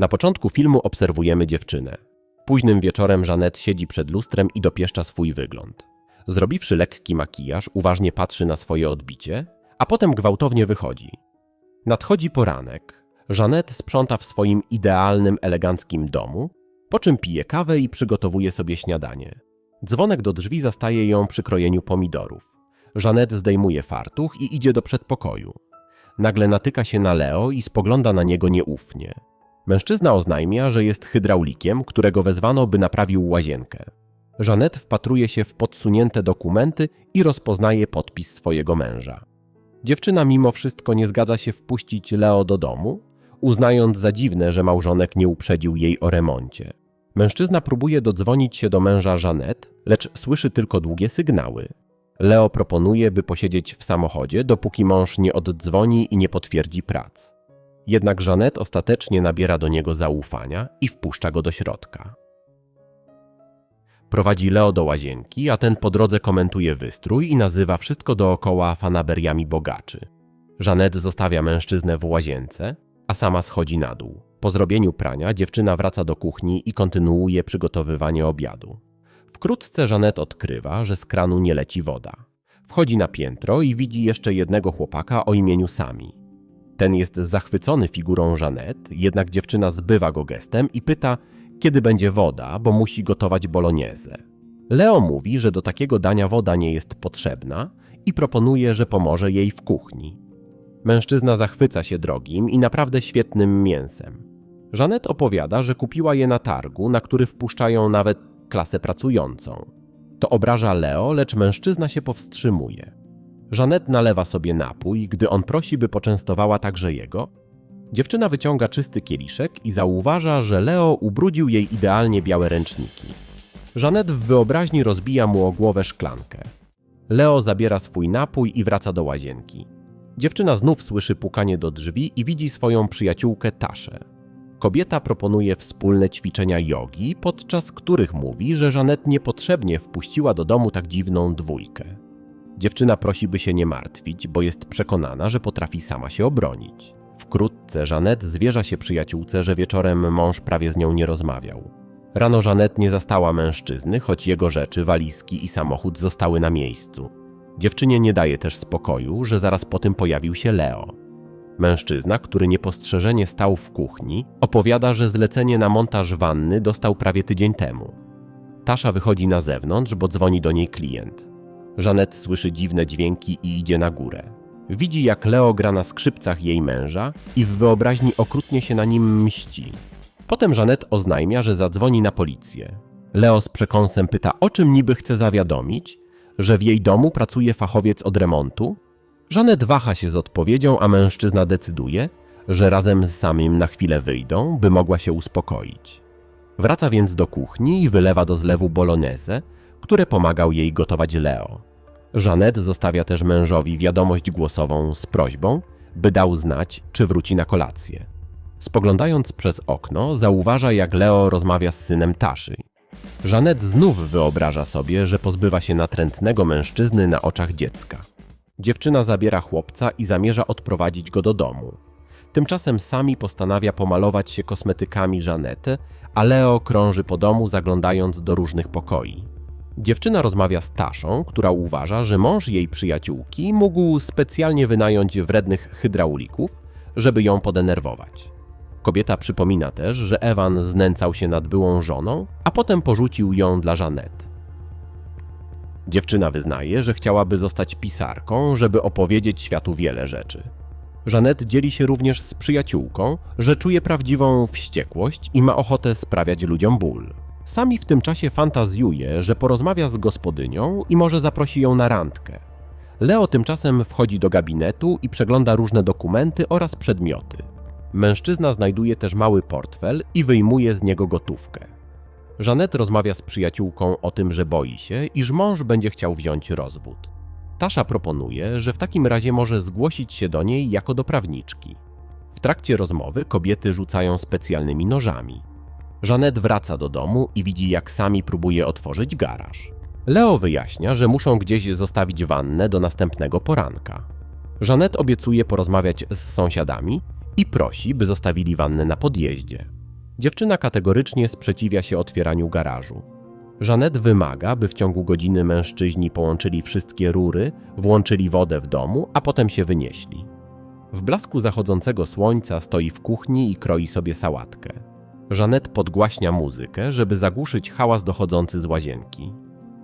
Na początku filmu obserwujemy dziewczynę. Późnym wieczorem Żanet siedzi przed lustrem i dopieszcza swój wygląd. Zrobiwszy lekki makijaż, uważnie patrzy na swoje odbicie, a potem gwałtownie wychodzi. Nadchodzi poranek. Żanet sprząta w swoim idealnym, eleganckim domu, po czym pije kawę i przygotowuje sobie śniadanie. Dzwonek do drzwi zastaje ją przy krojeniu pomidorów. Żanet zdejmuje fartuch i idzie do przedpokoju. Nagle natyka się na Leo i spogląda na niego nieufnie. Mężczyzna oznajmia, że jest hydraulikiem, którego wezwano, by naprawił łazienkę. Żanet wpatruje się w podsunięte dokumenty i rozpoznaje podpis swojego męża. Dziewczyna mimo wszystko nie zgadza się wpuścić Leo do domu, uznając za dziwne, że małżonek nie uprzedził jej o remoncie. Mężczyzna próbuje dodzwonić się do męża Żanet, lecz słyszy tylko długie sygnały. Leo proponuje, by posiedzieć w samochodzie, dopóki mąż nie oddzwoni i nie potwierdzi prac. Jednak Żanet ostatecznie nabiera do niego zaufania i wpuszcza go do środka. Prowadzi Leo do łazienki, a ten po drodze komentuje wystrój i nazywa wszystko dookoła fanaberiami bogaczy. Żanet zostawia mężczyznę w łazience, a sama schodzi na dół. Po zrobieniu prania dziewczyna wraca do kuchni i kontynuuje przygotowywanie obiadu. Wkrótce Żanet odkrywa, że z kranu nie leci woda. Wchodzi na piętro i widzi jeszcze jednego chłopaka o imieniu Sami. Ten jest zachwycony figurą Żanet, jednak dziewczyna zbywa go gestem i pyta, kiedy będzie woda, bo musi gotować bolognese. Leo mówi, że do takiego dania woda nie jest potrzebna i proponuje, że pomoże jej w kuchni. Mężczyzna zachwyca się drogim i naprawdę świetnym mięsem. Żanet opowiada, że kupiła je na targu, na który wpuszczają nawet klasę pracującą. To obraża Leo, lecz mężczyzna się powstrzymuje. Żanet nalewa sobie napój, gdy on prosi, by poczęstowała także jego. Dziewczyna wyciąga czysty kieliszek i zauważa, że Leo ubrudził jej idealnie białe ręczniki. Żanet w wyobraźni rozbija mu o głowę szklankę. Leo zabiera swój napój i wraca do łazienki. Dziewczyna znów słyszy pukanie do drzwi i widzi swoją przyjaciółkę Taszę. Kobieta proponuje wspólne ćwiczenia jogi, podczas których mówi, że Żanet niepotrzebnie wpuściła do domu tak dziwną dwójkę. Dziewczyna prosi, by się nie martwić, bo jest przekonana, że potrafi sama się obronić. Wkrótce Żanet zwierza się przyjaciółce, że wieczorem mąż prawie z nią nie rozmawiał. Rano Żanet nie zastała mężczyzny, choć jego rzeczy, walizki i samochód zostały na miejscu. Dziewczynie nie daje też spokoju, że zaraz po tym pojawił się Leo. Mężczyzna, który niepostrzeżenie stał w kuchni, opowiada, że zlecenie na montaż wanny dostał prawie tydzień temu. Tasza wychodzi na zewnątrz, bo dzwoni do niej klient. Żanet słyszy dziwne dźwięki i idzie na górę. Widzi, jak Leo gra na skrzypcach jej męża i w wyobraźni okrutnie się na nim mści. Potem Żanet oznajmia, że zadzwoni na policję. Leo z przekąsem pyta, o czym niby chce zawiadomić, że w jej domu pracuje fachowiec od remontu? Żanet waha się z odpowiedzią, a mężczyzna decyduje, że razem z samym na chwilę wyjdą, by mogła się uspokoić. Wraca więc do kuchni i wylewa do zlewu bolognese, które pomagał jej gotować Leo. Żanet zostawia też mężowi wiadomość głosową z prośbą, by dał znać, czy wróci na kolację. Spoglądając przez okno, zauważa, jak Leo rozmawia z synem Taszy. Żanet znów wyobraża sobie, że pozbywa się natrętnego mężczyzny na oczach dziecka. Dziewczyna zabiera chłopca i zamierza odprowadzić go do domu. Tymczasem Sami postanawia pomalować się kosmetykami Żanetę, a Leo krąży po domu, zaglądając do różnych pokoi. Dziewczyna rozmawia z Taszą, która uważa, że mąż jej przyjaciółki mógł specjalnie wynająć wrednych hydraulików, żeby ją podenerwować. Kobieta przypomina też, że Ewan znęcał się nad byłą żoną, a potem porzucił ją dla Żanet. Dziewczyna wyznaje, że chciałaby zostać pisarką, żeby opowiedzieć światu wiele rzeczy. Żanet dzieli się również z przyjaciółką, że czuje prawdziwą wściekłość i ma ochotę sprawiać ludziom ból. Sami w tym czasie fantazjuje, że porozmawia z gospodynią i może zaprosi ją na randkę. Leo tymczasem wchodzi do gabinetu i przegląda różne dokumenty oraz przedmioty. Mężczyzna znajduje też mały portfel i wyjmuje z niego gotówkę. Żanet rozmawia z przyjaciółką o tym, że boi się, iż mąż będzie chciał wziąć rozwód. Tasza proponuje, że w takim razie może zgłosić się do niej jako do prawniczki. W trakcie rozmowy kobiety rzucają specjalnymi nożami. Żanet wraca do domu i widzi, jak sami próbuje otworzyć garaż. Leo wyjaśnia, że muszą gdzieś zostawić wannę do następnego poranka. Żanet obiecuje porozmawiać z sąsiadami i prosi, by zostawili wannę na podjeździe. Dziewczyna kategorycznie sprzeciwia się otwieraniu garażu. Żanet wymaga, by w ciągu godziny mężczyźni połączyli wszystkie rury, włączyli wodę w domu, a potem się wynieśli. W blasku zachodzącego słońca stoi w kuchni i kroi sobie sałatkę. Żanet podgłaśnia muzykę, żeby zagłuszyć hałas dochodzący z łazienki.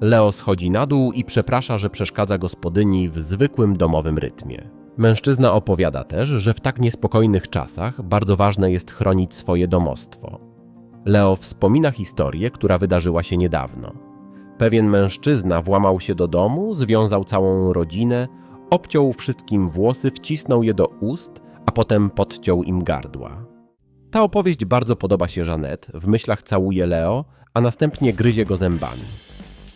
Leo schodzi na dół i przeprasza, że przeszkadza gospodyni w zwykłym domowym rytmie. Mężczyzna opowiada też, że w tak niespokojnych czasach bardzo ważne jest chronić swoje domostwo. Leo wspomina historię, która wydarzyła się niedawno. Pewien mężczyzna włamał się do domu, związał całą rodzinę, obciął wszystkim włosy, wcisnął je do ust, a potem podciął im gardła. Ta opowieść bardzo podoba się Żanet, w myślach całuje Leo, a następnie gryzie go zębami.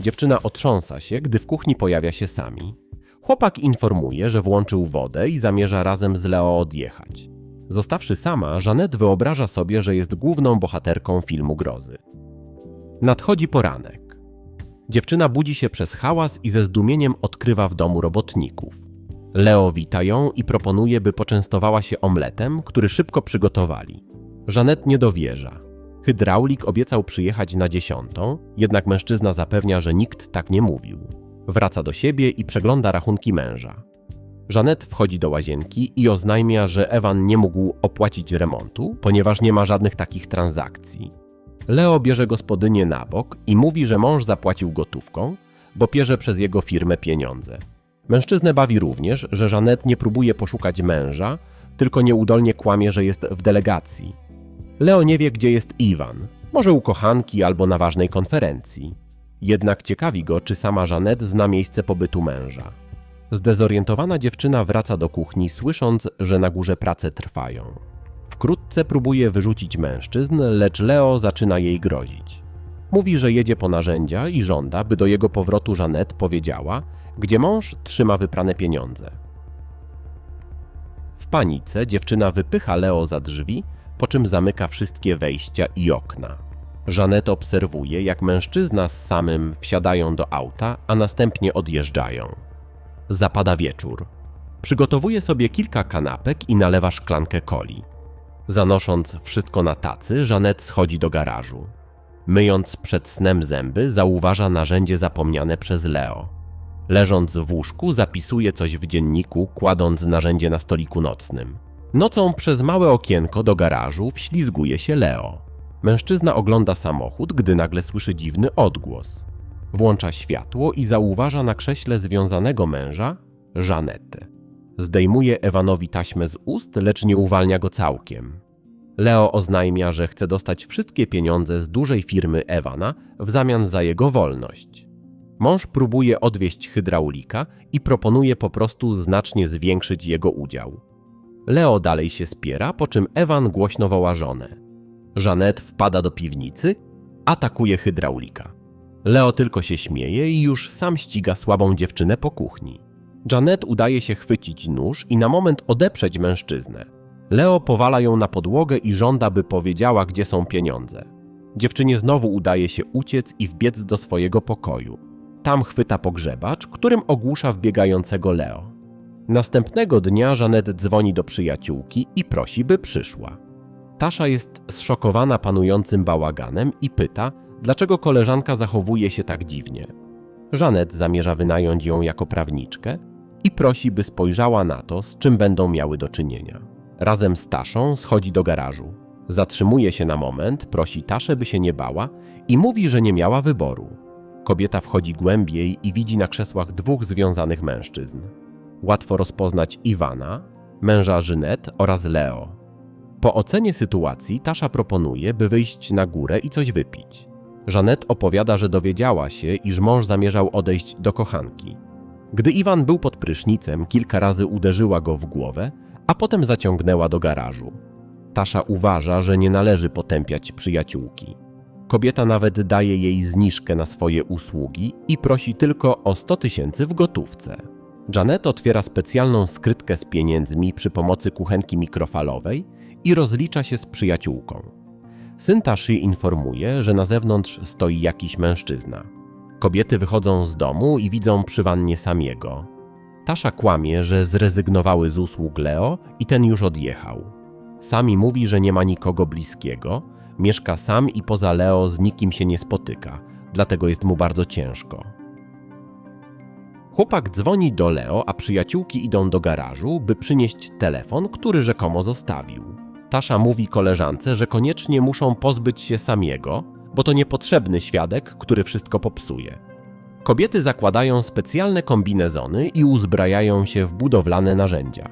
Dziewczyna otrząsa się, gdy w kuchni pojawia się Sami. Chłopak informuje, że włączył wodę i zamierza razem z Leo odjechać. Zostawszy sama, Żanet wyobraża sobie, że jest główną bohaterką filmu grozy. Nadchodzi poranek. Dziewczyna budzi się przez hałas i ze zdumieniem odkrywa w domu robotników. Leo wita ją i proponuje, by poczęstowała się omletem, który szybko przygotowali. Żanet nie dowierza. Hydraulik obiecał przyjechać na dziesiątą, jednak mężczyzna zapewnia, że nikt tak nie mówił. Wraca do siebie i przegląda rachunki męża. Żanet wchodzi do łazienki i oznajmia, że Ewan nie mógł opłacić remontu, ponieważ nie ma żadnych takich transakcji. Leo bierze gospodynię na bok i mówi, że mąż zapłacił gotówką, bo bierze przez jego firmę pieniądze. Mężczyznę bawi również, że Żanet nie próbuje poszukać męża, tylko nieudolnie kłamie, że jest w delegacji. Leo nie wie, gdzie jest Iwan, może u kochanki albo na ważnej konferencji. Jednak ciekawi go, czy sama Żanet zna miejsce pobytu męża. Zdezorientowana dziewczyna wraca do kuchni, słysząc, że na górze prace trwają. Wkrótce próbuje wyrzucić mężczyzn, lecz Leo zaczyna jej grozić. Mówi, że jedzie po narzędzia i żąda, by do jego powrotu Żanet powiedziała, gdzie mąż trzyma wyprane pieniądze. W panice dziewczyna wypycha Leo za drzwi, po czym zamyka wszystkie wejścia i okna. Żanet obserwuje, jak mężczyzna z samym wsiadają do auta, a następnie odjeżdżają. Zapada wieczór. Przygotowuje sobie kilka kanapek i nalewa szklankę coli. Zanosząc wszystko na tacy, Żanet schodzi do garażu. Myjąc przed snem zęby, zauważa narzędzie zapomniane przez Leo. Leżąc w łóżku, zapisuje coś w dzienniku, kładąc narzędzie na stoliku nocnym. Nocą przez małe okienko do garażu wślizguje się Leo. Mężczyzna ogląda samochód, gdy nagle słyszy dziwny odgłos. Włącza światło i zauważa na krześle związanego męża Żanetę. Zdejmuje Ewanowi taśmę z ust, lecz nie uwalnia go całkiem. Leo oznajmia, że chce dostać wszystkie pieniądze z dużej firmy Ewana w zamian za jego wolność. Mąż próbuje odwieźć hydraulika i proponuje po prostu znacznie zwiększyć jego udział. Leo dalej się spiera, po czym Ewan głośno woła żonę. Żanet wpada do piwnicy, atakuje hydraulika. Leo tylko się śmieje i już sam ściga słabą dziewczynę po kuchni. Janet udaje się chwycić nóż i na moment odeprzeć mężczyznę. Leo powala ją na podłogę i żąda, by powiedziała, gdzie są pieniądze. Dziewczynie znowu udaje się uciec i wbiec do swojego pokoju. Tam chwyta pogrzebacz, którym ogłusza wbiegającego Leo. Następnego dnia Żanet dzwoni do przyjaciółki i prosi, by przyszła. Tasza jest zszokowana panującym bałaganem i pyta, dlaczego koleżanka zachowuje się tak dziwnie. Żanet zamierza wynająć ją jako prawniczkę i prosi, by spojrzała na to, z czym będą miały do czynienia. Razem z Taszą schodzi do garażu. Zatrzymuje się na moment, prosi Taszę, by się nie bała i mówi, że nie miała wyboru. Kobieta wchodzi głębiej i widzi na krzesłach dwóch związanych mężczyzn. Łatwo rozpoznać Iwana, męża Żynet oraz Leo. Po ocenie sytuacji Tasza proponuje, by wyjść na górę i coś wypić. Żanet opowiada, że dowiedziała się, iż mąż zamierzał odejść do kochanki. Gdy Iwan był pod prysznicem, kilka razy uderzyła go w głowę, a potem zaciągnęła do garażu. Tasza uważa, że nie należy potępiać przyjaciółki. Kobieta nawet daje jej zniżkę na swoje usługi i prosi tylko o 100 tysięcy w gotówce. Janet otwiera specjalną skrytkę z pieniędzmi przy pomocy kuchenki mikrofalowej i rozlicza się z przyjaciółką. Syn Taszy informuje, że na zewnątrz stoi jakiś mężczyzna. Kobiety wychodzą z domu i widzą przy wannie Samiego. Tasza kłamie, że zrezygnowały z usług Leo i ten już odjechał. Sami mówi, że nie ma nikogo bliskiego, Mieszka sam i poza Leo z nikim się nie spotyka, dlatego jest mu bardzo ciężko. Chłopak dzwoni do Leo, a przyjaciółki idą do garażu, by przynieść telefon, który rzekomo zostawił. Tasza mówi koleżance, że koniecznie muszą pozbyć się samiego, bo to niepotrzebny świadek, który wszystko popsuje. Kobiety zakładają specjalne kombinezony i uzbrajają się w budowlane narzędzia.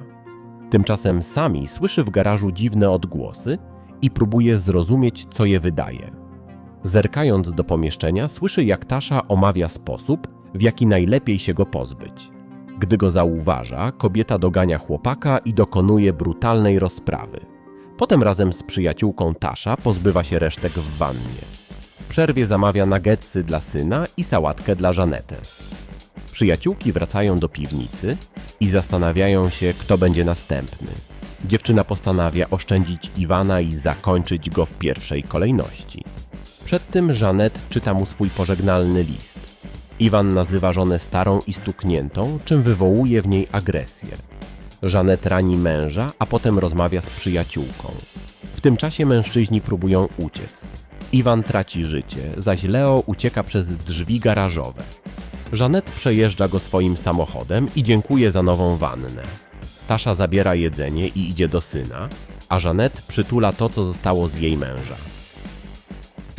Tymczasem sami słyszy w garażu dziwne odgłosy i próbuje zrozumieć, co je wydaje. Zerkając do pomieszczenia, słyszy, jak Tasza omawia sposób, w jaki najlepiej się go pozbyć. Gdy go zauważa, kobieta dogania chłopaka i dokonuje brutalnej rozprawy. Potem razem z przyjaciółką Tasza pozbywa się resztek w wannie. W przerwie zamawia nuggetsy dla syna i sałatkę dla Żanety. Przyjaciółki wracają do piwnicy i zastanawiają się, kto będzie następny. Dziewczyna postanawia oszczędzić Iwana i zakończyć go w pierwszej kolejności. Przed tym Żanet czyta mu swój pożegnalny list. Iwan nazywa żonę starą i stukniętą, czym wywołuje w niej agresję. Żanet rani męża, a potem rozmawia z przyjaciółką. W tym czasie mężczyźni próbują uciec. Iwan traci życie, zaś Leo ucieka przez drzwi garażowe. Żanet przejeżdża go swoim samochodem i dziękuję za nową wannę. Tasza zabiera jedzenie i idzie do syna, a Żanet przytula to, co zostało z jej męża.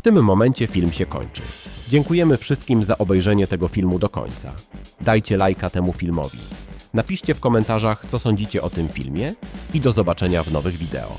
Tym momencie film się kończy. Dziękujemy wszystkim za obejrzenie tego filmu do końca. Dajcie lajka temu filmowi. Napiszcie w komentarzach, co sądzicie o tym filmie i do zobaczenia w nowych wideo.